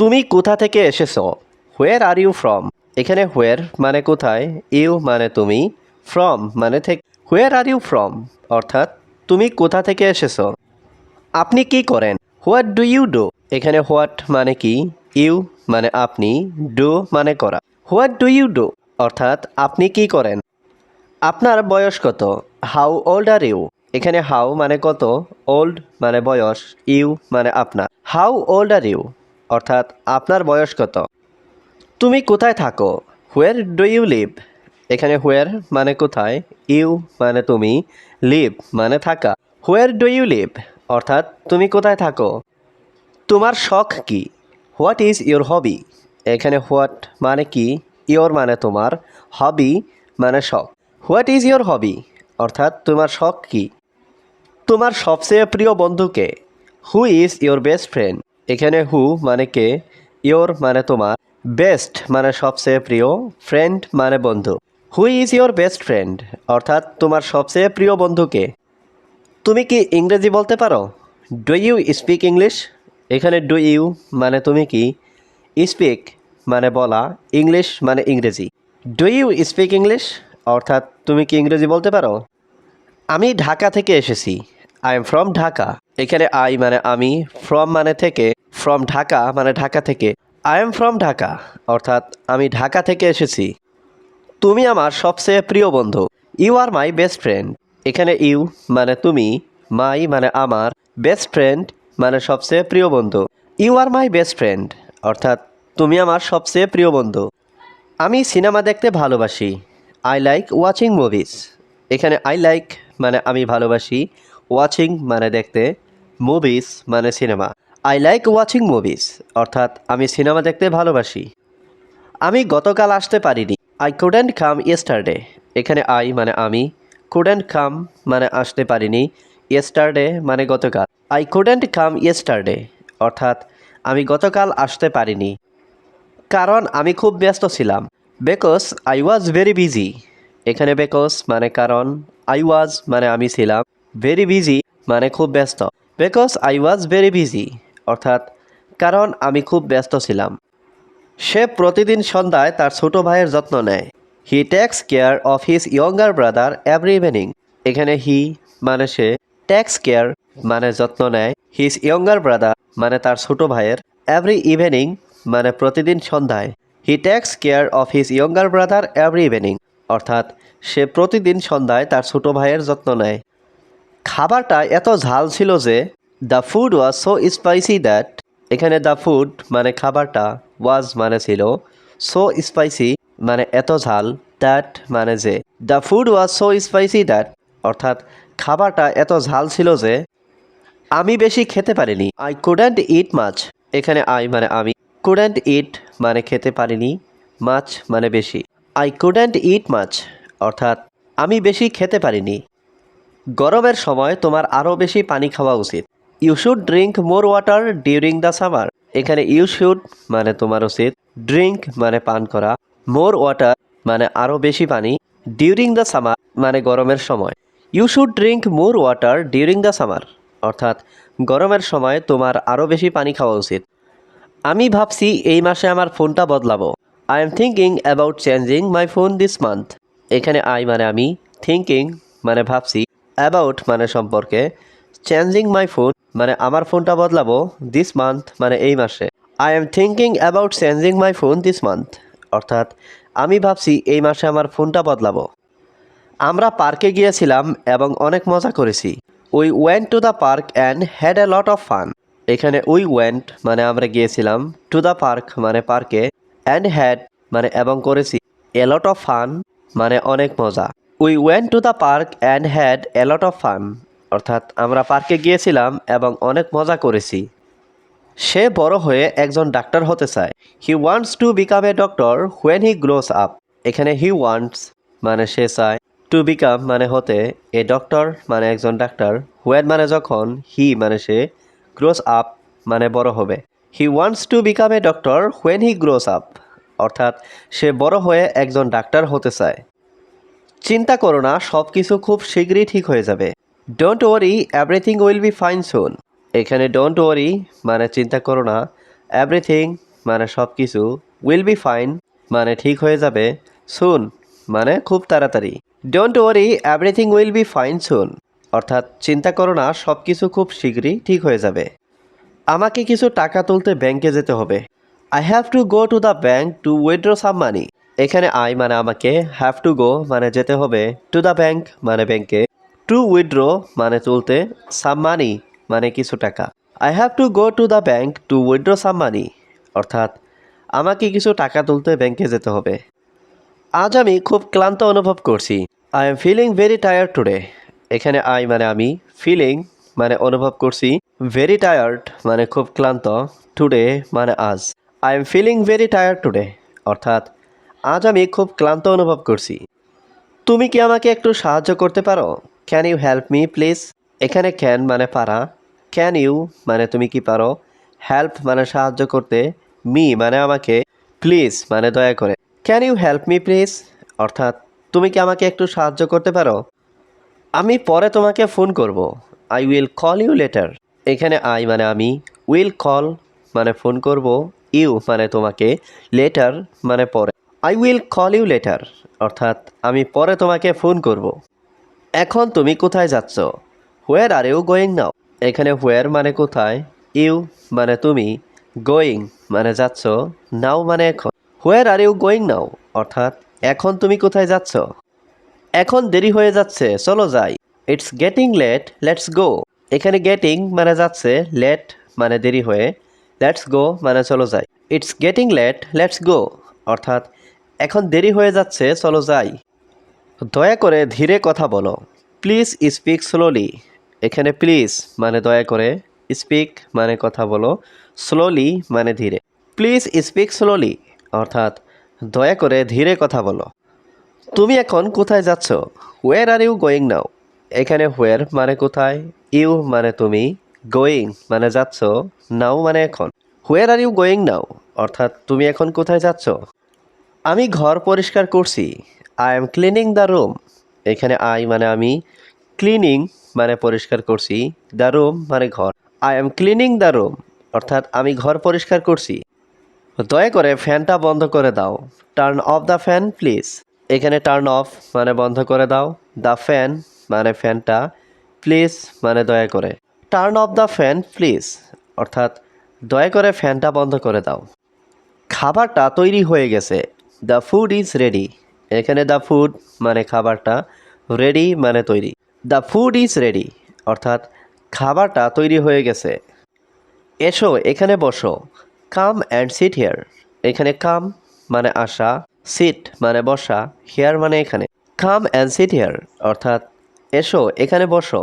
তুমি কোথা থেকে এসেছ? হোয়ার আর ইউ ফ্রম এখানে হোয়ার মানে কোথায়? ইউ মানে তুমি? ফ্রম মানে থেকে হোয়ার আর ইউ ফ্রম অর্থাৎ তুমি কোথা থেকে এসেছ? আপনি কি করেন? হোয়াট ডু ইউ ডু এখানে হোয়াট মানে কি? ইউ মানে আপনি। ডু মানে করা। হোয়াট ডু ইউ ডু অর্থাৎ আপনি কি করেন? আপনার বয়স কত? হাউ ওল্ড আর ইউ এখানে হাউ মানে কত? ওল্ড মানে বয়স। ইউ মানে আপনার। হাউ ওল্ড আর ইউ অর্থাৎ আপনার বয়স কত? তুমি কোথায় থাকো? হোয়ার ডু ইউ লিভ এখানে হোয়ার মানে কোথায়? ইউ মানে তুমি। লিভ মানে থাকা। হোয়ার ডু ইউ লিভ অর্থাৎ তুমি কোথায় থাকো? তোমার শখ কি? হোয়াট ইজ ইউর হবি এখানে হোয়াট মানে কি? ইয়োর মানে তোমার। হবি মানে শখ। হোয়াট ইজ ইয়োর হবি অর্থাৎ তোমার শখ কি? তোমার সবচেয়ে প্রিয় বন্ধুকে who is your best friend এখানে হু মানে কে ইয়োর মানে তোমার বেস্ট মানে সবচেয়ে প্রিয় ফ্রেন্ড মানে বন্ধু। Who is your best friend অর্থাৎ তোমার সবচেয়ে প্রিয় বন্ধুকে তুমি কি ইংরেজি বলতে পারো? ডু ইউ স্পিক ইংলিশ এখানে ডু ইউ মানে তুমি কি? স্পিক মানে বলা ইংলিশ মানে ইংরেজি। ডু ইউ স্পিক ইংলিশ অর্থাৎ তুমি কি ইংরেজি বলতে পারো? আমি ঢাকা থেকে এসেছি। I am from Dhaka. এখানে আই মানে আমি ফ্রম মানে থেকে ফ্রম ঢাকা মানে ঢাকা থেকে। আই এম ফ্রম ঢাকা অর্থাৎ আমি ঢাকা থেকে এসেছি। তুমি আমার সবচেয়ে প্রিয় বন্ধু। You are my best friend এখানে ইউ মানে তুমি মাই মানে আমার। বেস্ট ফ্রেন্ড মানে সবচেয়ে প্রিয় বন্ধু। You are my best friend অর্থাৎ তুমি আমার সবচেয়ে প্রিয় বন্ধু। আমি সিনেমা দেখতে ভালোবাসি। আই লাইক ওয়াচিং মুভিজ এখানে আই লাইক মানে আমি ভালোবাসি। ওয়াচিং মানে দেখতে। মুভিজ মানে cinema. I like watching movies অর্থাৎ, আমি সিনেমা দেখতে ভালোবাসি। আমি গতকাল আসতে পারিনি। আই কুডেন্ট কাম ইয়েস্টারডে এখানে আই মানে আমি। কুডেন্ট কাম মানে আসতে পারিনি। ইয়েস্টারডে মানে গতকাল। আই কুডেন্ট কাম ইয়েস্টারডে অর্থাৎ, আমি গতকাল আসতে পারিনি। কারণ, আমি খুব ব্যস্ত ছিলাম। Because I was very busy এখানে বেকস মানে কারণ আই ওয়াজ মানে আমি ছিলাম। ভেরি বিজি মানে খুব ব্যস্ত। Because I was very busy অর্থাৎ, কারণ আমি খুব ব্যস্ত ছিলাম। সে প্রতিদিন সন্ধ্যায় তার ছোট ভাইয়ের যত্ন নেয়। He takes care of his younger brother every evening এখানে হি মানে সে টেক্স কেয়ার মানে যত্ন নেয়। হিজ ইয়ঙ্গার ব্রাদার মানে তার ছোট ভাইয়ের এভরি ইভিনিং মানে প্রতিদিন সন্ধ্যায়। He takes care of his younger brother every evening অর্থাৎ, সে প্রতিদিন সন্ধ্যায় তার ছোট ভাইয়ের যত্ন নেয়। খাবারটা এত ঝাল ছিল যে the food was so spicy that এখানে দ্য ফুড মানে খাবারটা ওয়াজ মানে ছিল সো স্পাইসি মানে এত ঝাল দ্যাট মানে যে the food was so spicy that অর্থাৎ খাবারটা এত ঝাল ছিল যে, আমি বেশি খেতে পারিনি। আই কুডেন্ট ইট মাছ এখানে আই মানে আমি কুডেন্ট ইট মানে খেতে পারিনি মাছ মানে বেশি। আই কুডেন্ট ইট মাছ অর্থাৎ আমি বেশি খেতে পারিনি। গরমের সময় তোমার আরও বেশি পানি খাওয়া উচিত। You should drink more water during the summer এখানে ইউ শুড মানে তোমার উচিত ড্রিঙ্ক মানে পান করা মোর ওয়াটার মানে আরও বেশি পানি ডিউরিং দ্য সামার মানে গরমের সময়। You should drink more water during the summer অর্থাৎ গরমের সময় তোমার আরও বেশি পানি খাওয়া উচিত। আমি ভাবছি এই মাসে আমার ফোনটা বদলাবো। I am thinking about changing my phone this month এখানে আই মানে আমি থিঙ্কিং মানে ভাবছি অ্যাবাউট মানে সম্পর্কে চেঞ্জিং মাই ফোন মানে আমার ফোনটা বদলাবো দিস মান্থ মানে এই মাসে। I am thinking about changing my phone this month অর্থাৎ আমি ভাবছি এই মাসে আমার ফোনটা বদলাবো। আমরা পার্কে গিয়েছিলাম এবং অনেক মজা করেছি। We went to the park and had a lot of fun এখানে উই ওয়েন্ট মানে আমরা গিয়েছিলাম টু দ্য পার্ক মানে পার্কে অ্যান্ড হ্যাড মানে এবং করেছি এ লট অফ ফান মানে অনেক মজা। We went to the park and had a lot of fun অর্থাৎ আমরা পার্কে গিয়েছিলাম এবং অনেক মজা করেছি। সে বড় হয়ে একজন ডাক্তার হতে চায়। He wants to become a doctor when he grows up এখানে হি ওয়ান্টস মানে সে চায় টু বিকাম মানে হতে এ ডক্টর মানে একজন ডাক্তার। হোয়েন মানে যখন হি মানে সে গ্রোস আপ মানে বড় হবে। He wants to become a doctor when he grows up অর্থাৎ সে বড় হয়ে একজন ডাক্তার হতে চায়। চিন্তা করো না সব কিছু খুব শীঘ্রই ঠিক হয়ে যাবে। Don't worry everything will be fine soon এখানে ডোন্ট ওয়ারি মানে চিন্তা করো না। এভরিথিং মানে সব কিছু উইল বি ফাইন মানে ঠিক হয়ে যাবে সুন মানে খুব তাড়াতাড়ি। Don't worry everything will be fine soon অর্থাৎ চিন্তা করো না সব কিছু খুব শীঘ্রই ঠিক হয়ে যাবে। আমাকে কিছু টাকা তুলতে ব্যাংকে যেতে হবে। I have to go to the bank to withdraw some money এখানে আই মানে আমাকে হ্যাভ টু গো মানে যেতে হবে। টু দ্য ব্যাংক মানে ব্যাংকে টু উইথড্র মানে তুলতে সাম মানি মানে কিছু টাকা। I have to go to the bank to withdraw some money অর্থাৎ আমাকে কিছু টাকা তুলতে ব্যাংকে যেতে হবে। আজ আমি খুব ক্লান্ত অনুভব করছি। I am feeling very tired today এখানে আই মানে আমি ফিলিং মানে অনুভব করছি। ভেরি টায়ার্ড মানে খুব ক্লান্ত টুডে মানে আজ। I am feeling very tired today অর্থাৎ আজ আমি খুব ক্লান্ত অনুভব করছি। তুমি কি আমাকে একটু সাহায্য করতে পারো? Can you help me please এখানে ক্যান মানে পারা। ক্যান ইউ মানে তুমি কি পারো? হেল্প মানে সাহায্য করতে। মি মানে আমাকে। প্লিজ মানে দয়া করে। Can you help me please অর্থাৎ, তুমি কি আমাকে একটু সাহায্য করতে পারো? আমি পরে তোমাকে ফোন করব। I will call you later এখানে আই মানে আমি। উইল কল মানে ফোন করব। ইউ মানে তোমাকে। লেটার মানে পরে। I will call you later অর্থাৎ, আমি পরে তোমাকে ফোন করব। এখন তুমি কোথায় যাচ্ছ? Where are you going now এখানে হোয়ার মানে কোথায়? ইউ মানে তুমি। গোয়িং মানে যাচ্ছ। নাও মানে এখন। Where are you going now অর্থাৎ, এখন তুমি কোথায় যাচ্ছ? এখন দেরি হয়ে যাচ্ছে, চলো যাই। It's getting late let's go এখানে গেটিং মানে যাচ্ছে লেট মানে দেরি হয়ে। লেটস গো মানে চলো যাই। It's getting late let's go অর্থাৎ, এখন দেরি হয়ে যাচ্ছে, চলো যাই। দয়া করে ধীরে কথা বলো। প্লিজ স্পিক স্লোলি এখানে প্লিজ মানে দয়া করে স্পিক মানে কথা বলো স্লোলি মানে ধীরে। প্লিজ স্পিক স্লোলি অর্থাৎ দয়া করে ধীরে কথা বলো। তুমি এখন কোথায় যাচ্ছ? Where are you going now এখানে হোয়ার মানে কোথায় ইউ মানে তুমি গোয়িং মানে যাচ্ছ নাও মানে এখন। Where are you going now অর্থাৎ তুমি এখন কোথায় যাচ্ছ? আমি ঘর পরিষ্কার করছি। I am cleaning the room এখানে আই মানে আমি ক্লিনিং মানে পরিষ্কার করছি। দ্য রুম মানে ঘর। I am cleaning the room অর্থাৎ আমি ঘর পরিষ্কার করছি। দয়া করে ফ্যানটা বন্ধ করে দাও। Turn off the fan please এখানে টার্ন অফ মানে বন্ধ করে দাও। দ্য ফ্যান মানে ফ্যানটা প্লিজ মানে দয়া করে। Turn off the fan please অর্থাৎ দয়া করে ফ্যানটা বন্ধ করে দাও। খাবারটা তৈরি হয়ে গেছে। দ্য ফুড ইজ রেডি এখানে দ্য ফুড মানে খাবারটা রেডি মানে তৈরি। দ্য ফুড ইজ রেডি অর্থাৎ খাবারটা তৈরি হয়ে গেছে। এসো, এখানে বসো। কাম অ্যান্ড সিট হেয়ার এখানে কাম মানে আসা সিট মানে বসা হেয়ার মানে এখানে। কাম অ্যান্ড সিট হেয়ার অর্থাৎ এসো, এখানে বসো।